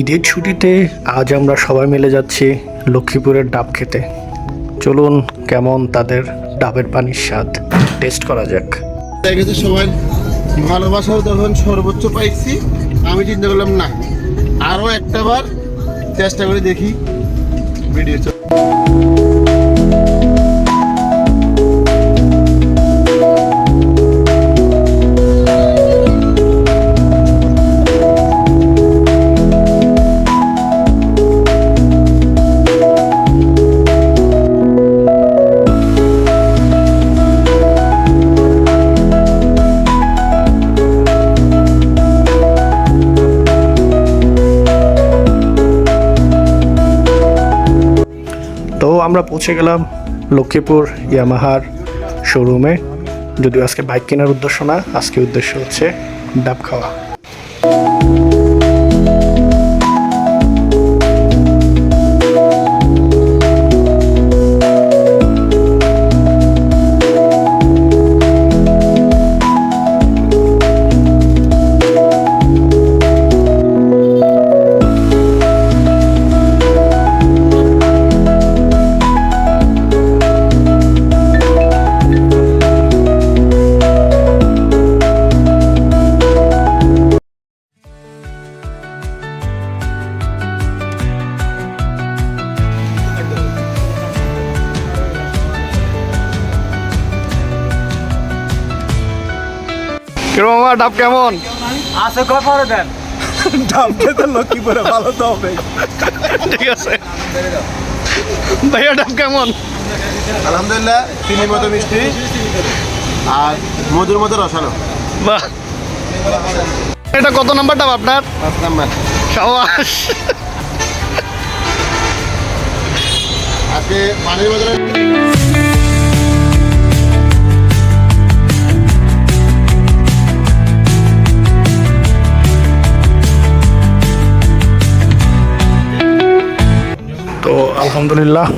ঈদের ছুটিতে আজ আমরা সবাই মিলে যাচ্ছি লক্ষ্মীপুরের ডাব খেতে। চলুন কেমন তাদের ডাবের পানির স্বাদ। টেস্ট করা যাক। দেখেছি সবাই ভালোবাসাও তখন সর্বোচ্চ পাইছি, আমি চিন্তা করলাম, না আরও একটা বার চেষ্টা করে দেখি ভিডিও তো আমরা পৌঁছে গেলাম লক্ষ্মীপুর ইয়ামাহার শোরুমে যদিও আজকে বাইক কেনার উদ্দেশ্য না, আজকে উদ্দেশ্য হচ্ছে ডাব খাওয়া। কিরম আমার ডাব কেমন? আছে কয় পরে দেন? ডাব খেতে লক্ষ্মীপুরে ভালো তো হবে। ঠিক আছে। ভাইয়া ডাব কেমন? আলহামদুলিল্লাহ চিনির মতো মিষ্টি আর মধুর মতো রসালো। বাহ। এটা কত নাম্বার ডাব আপনার? পাঁচ নাম্বার। সাবাস। আজকে পানির বদলে আলহামদুলিল্লাহ,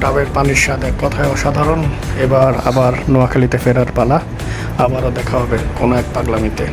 ডাবের পানির স্বাদ এক কথায় অসাধারণ। এবার আবার নোয়াখালীতে ফেরার পালা। আবারও দেখা হবে কোনো এক পাগলামিতে।